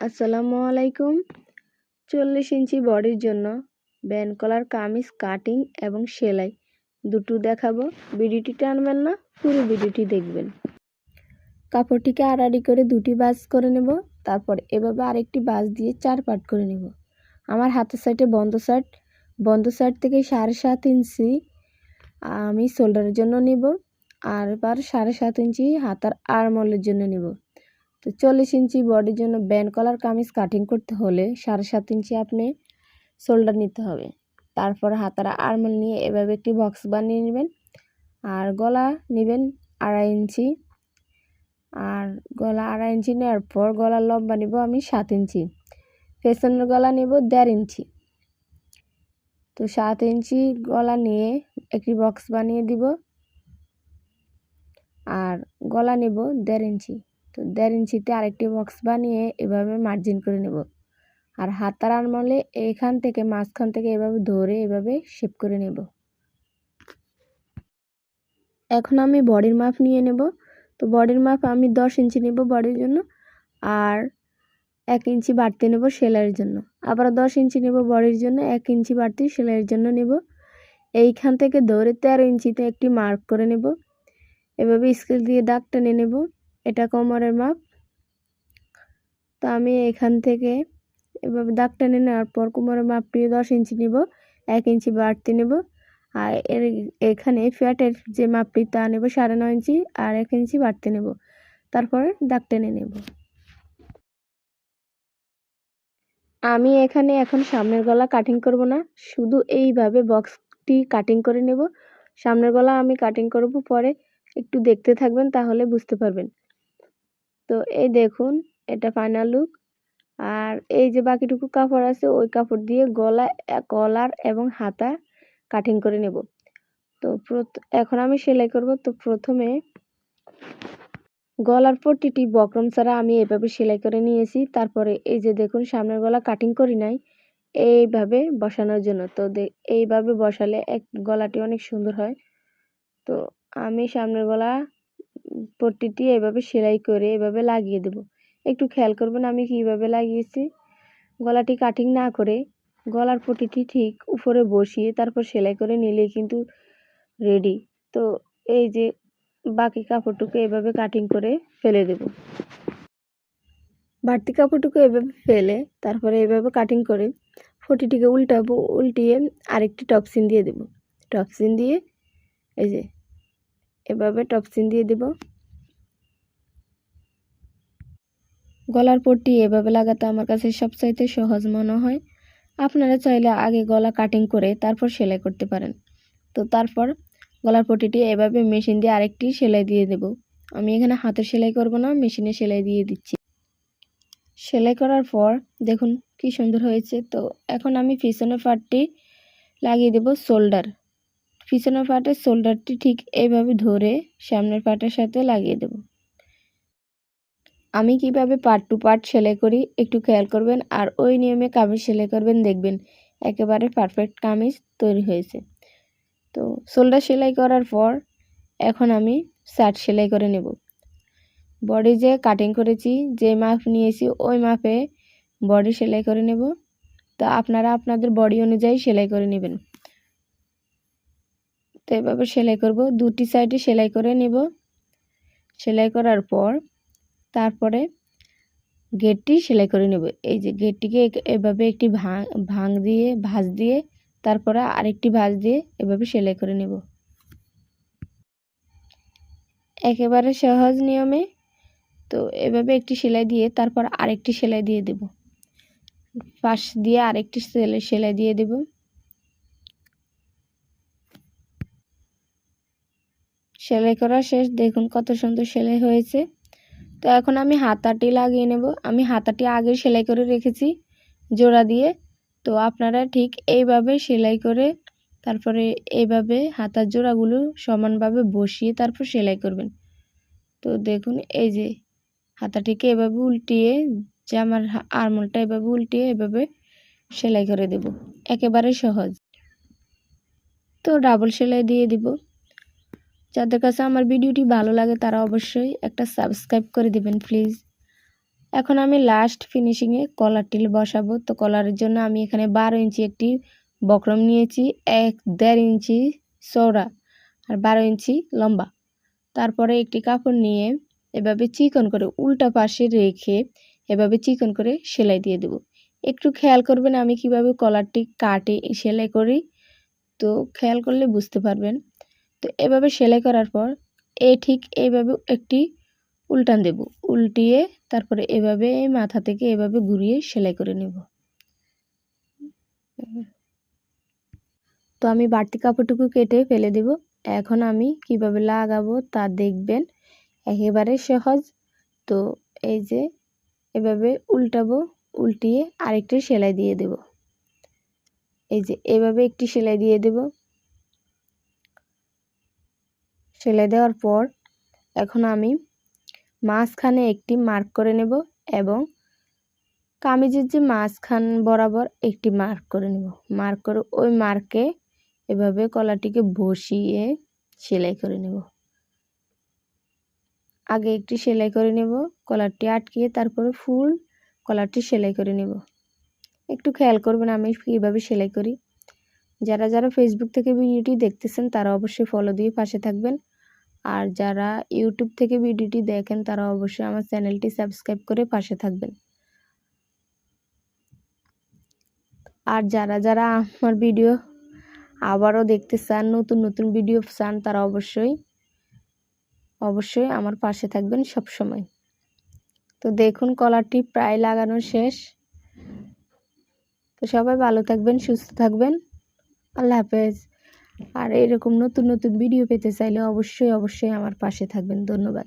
আসসালামু আলাইকুম। চল্লিশ ইঞ্চি বডির জন্য ব্যান কলার কামিজ, কাটিং এবং সেলাই দুটো দেখাবো। ভিডিওটি টানবেন না, পুরো ভিডিওটি দেখবেন। কাপড়টিকে আড়াআড়ি করে দুটি বাজ করে নেব, তারপর এভাবে আরেকটি বাজ দিয়ে চার পাট করে নেব। আমার হাতের সাইডে বন্ধ সাইড বন্ধ সাইড থেকে সাড়ে সাত ইঞ্চি আমি শোল্ডারের জন্য নিব, আর এবার সাড়ে সাত ইঞ্চি হাতার আরমলের জন্য নিব। তো চল্লিশ ইঞ্চি বডির জন্য ব্যান্ড কলার কামিজ কাটিং করতে হলে সাড়ে সাত ইঞ্চি আপনি শোল্ডার নিতে হবে। তারপর হাতারা আরমল নিয়ে এভাবে একটি বক্স বানিয়ে নেবেন। আর গলা নেবেন আড়াই ইঞ্চি। আর গলা আড়াই ইঞ্চি নেওয়ার পর গলার লম্বা নেব আমি সাত ইঞ্চি। পেছনের গলা নেব দেড় ইঞ্চি। তো সাত ইঞ্চি গলা নিয়ে একটি বক্স বানিয়ে দিব। আর গলা নেব দেড় ইঞ্চি। তো দেড় ইঞ্চিতে আরেকটি বক্স বানিয়ে এভাবে মার্জিন করে নেব। আর হাতার আনমলে এখান থেকে মাঝখান থেকে এভাবে ধরে এভাবে শেপ করে নেব। এখন আমি বডির মাপ নিয়ে নেব। তো বডির মাপ আমি দশ ইঞ্চি নেব বডির জন্য আর এক ইঞ্চি বাড়তি নেব সেলাইয়ের জন্য। আবার দশ ইঞ্চি নেব বডির জন্য, এক ইঞ্চি বাড়তি সেলাইয়ের জন্য নেব। এইখান থেকে ধরে তেরো ইঞ্চিতে একটি মার্ক করে নেব। এভাবে স্কেল দিয়ে দাগ টেনে নেব। এটা কোমরের মাপ। তো আমি এখান থেকে এভাবে দাগ টেনে নেওয়ার পর কোমরের মাপটি দশ ইঞ্চি নেব, এক ইঞ্চি বাড়তি নেব। আর এর এখানে ফ্যাটের যে মাপটি তা নেব সাড়ে নয় ইঞ্চি আর এক ইঞ্চি বাড়তি নেব। তারপরে দাগ টেনে নেব। আমি এখানে এখন সামনের গলা কাটিং করব না, শুধু এইভাবে বক্সটি কাটিং করে নেব। সামনের গলা আমি কাটিং করব, পরে একটু দেখতে থাকবেন, তাহলে বুঝতে পারবেন। তো এই দেখুন, এটা ফাইনাল লুক আর এই যে বাকিটুকু কাপড় আছে, ওই কাপড় দিয়ে গলা, কলার এবং হাতা কাটিং করে নেব। তো এখন আমি সেলাই করব। তো প্রথমে গলার পট্টিটি বক্রম ছাড়া আমি এভাবে সেলাই করে নিয়েছি। তারপরে এই যে দেখুন, সামনের গলা কাটিং করি নাই, এইভাবে বসানোর জন্য। তো এইভাবে বসালে এক, গলাটি অনেক সুন্দর হয়। তো আমি সামনের গলা পট্টিটি এভাবে সেলাই করে এভাবে লাগিয়ে দেব। একটু খেয়াল করবেন আমি কীভাবে লাগিয়েছি। গলাটি কাটিং না করে গলার পট্টিটি ঠিক উপরে বসিয়ে তারপর সেলাই করে নিলেই কিন্তু রেডি তো এই যে বাকি কাপড়টুকু এভাবে কাটিং করে ফেলে দেব। বাড়তি কাপড়টুকু এভাবে ফেলে তারপরে এভাবে কাটিং করে ফটিটিকে উল্টাবো, উল্টিয়ে আরেকটি টপসিন দিয়ে দেব। টপসিন দিয়ে এই যে এভাবে টপসিন দিয়ে দেব। গলার পট্টি এভাবে লাগাতে আমার কাছে সবচাইতে সহজ মনে হয়। আপনারা চাইলে আগে গলা কাটিং করে তারপর সেলাই করতে পারেন। তো তারপর গলার পট্টিটি এভাবে মেশিন দিয়ে আরেকটি সেলাই দিয়ে দেব। আমি এখানে হাতে সেলাই করব না, মেশিনে সেলাই দিয়ে দিচ্ছি। সেলাই করার পর দেখুন কি সুন্দর হয়েছে। তো এখন আমি পিছনের পাটটি লাগিয়ে দেব শোল্ডার। পিছনের পাটের শোল্ডারটি ঠিক এইভাবে ধরে সামনের পাটের সাথে লাগিয়ে দেব। আমি কীভাবে পার্ট টু পার্ট সেলাই করি একটু খেয়াল করবেন আর ওই নিয়মে কামিজ সেলাই করবেন, দেখবেন একেবারে পারফেক্ট কামিজ তৈরি হয়েছে। তো শোল্ডার সেলাই করার পর এখন আমি শার্ট সেলাই করে নেব। বডি যে কাটিং করেছি, যে মাপ নিয়েছি, ওই মাপে বডি সেলাই করে নেব। তো আপনারা আপনাদের বডি অনুযায়ী সেলাই করে নেবেন। তো এভাবে সেলাই করব। দুটি সাইডে সেলাই করে নেব। সেলাই করার পর তারপরে গেটটি সেলাই করে নেব। এই যে গেটটিকে এভাবে একটি ভাং দিয়ে, ভাঁজ দিয়ে, তারপরে আরেকটি ভাঁজ দিয়ে এভাবে সেলাই করে নেব। একেবারে সহজ নিয়মে তো এভাবে একটি সেলাই দিয়ে, তারপর আরেকটি সেলাই দিয়ে দেব। পাশ দিয়ে আরেকটি সেলাই দিয়ে দেব। সেলাই করা শেষ। দেখুন কত সুন্দর সেলাই হয়েছে। তো এখন আমি হাতাটি লাগিয়ে নেব। আমি হাতাটি আগে সেলাই করে রেখেছি জোড়া দিয়ে। তো আপনারা ঠিক এইভাবে সেলাই করে তারপরে এইভাবে হাতার জোড়াগুলো সমানভাবে বসিয়ে তারপর সেলাই করবেন। তো দেখুন এই যে হাতাটিকে এভাবে উল্টিয়ে জামার আরমলটা এভাবে উল্টিয়ে এভাবে সেলাই করে দেব। একেবারে সহজ। তো ডাবল সেলাই দিয়ে দিব। যাদের কাছে আমার ভিডিওটি ভালো লাগে তারা অবশ্যই একটা সাবস্ক্রাইব করে দেবেন প্লিজ এখন আমি লাস্ট ফিনিশিংয়ে কলার টিল বসাবো। তো কলারের জন্য আমি এখানে বারো ইঞ্চি একটি বক্রম নিয়েছি, এক দেড় ইঞ্চি চওড়া আর বারো ইঞ্চি লম্বা। তারপরে একটি কাপড় নিয়ে এভাবে চিকন করে উল্টা পাশে রেখে এভাবে চিকন করে সেলাই দিয়ে দেব। একটু খেয়াল করবেন আমি কীভাবে কলারটি কাটে, সেলাই করি। তো খেয়াল করলে বুঝতে পারবেন। তো এভাবে সেলাই করার পর, এ ঠিক এইভাবে একটি উল্টান দেব। উল্টিয়ে তারপরে এভাবে মাথা থেকে এভাবে ঘুরিয়ে সেলাই করে নেব। তো আমি বাড়তি কাপড়টুকু কেটে ফেলে দেব। এখন আমি কীভাবে লাগাবো তা দেখবেন। একেবারে সহজ। তো এই যে এভাবে উল্টাবো, উল্টিয়ে আরেকটি সেলাই দিয়ে দেব। এই যে এভাবে একটি সেলাই দিয়ে দেব। সেলাই দেওয়ার পর এখন আমি মাঝখানে একটি মার্ক করে নেব এবং কামিজের যে মাঝখান বরাবর একটি মার্ক করে নেব। মার্ক করে ওই মার্কে এভাবে কলাটিকে বসিয়ে সেলাই করে নেব। আগে একটি সেলাই করে নেব, কলারটি আটকিয়ে তারপরে ফুল কলারটি সেলাই করে নেব। একটু খেয়াল করবেন আমি কীভাবে সেলাই করি। যারা যারা ফেসবুক থেকে ভিডিওটি দেখতেছেন তারা অবশ্যই ফলো দিয়ে পাশে থাকবেন। আর যারা ইউটিউব থেকে ভিডিওটি দেখেন, তারা অবশ্যই আমার চ্যানেলটি সাবস্ক্রাইব করে পাশে থাকবেন। আর যারা যারা আমার ভিডিও আবারও দেখতে চান, নতুন নতুন ভিডিও চান, তারা অবশ্যই অবশ্যই আমার পাশে থাকবেন সব সময় তো দেখুন, কলারটি প্রায় লাগানো শেষ। তো সবাই ভালো থাকবেন, সুস্থ থাকবেন। আল্লাহ হাফেজ। আর এরকম নতুন নতুন ভিডিও পেতে চাইলে অবশ্যই অবশ্যই আমার পাশে থাকবেন। ধন্যবাদ।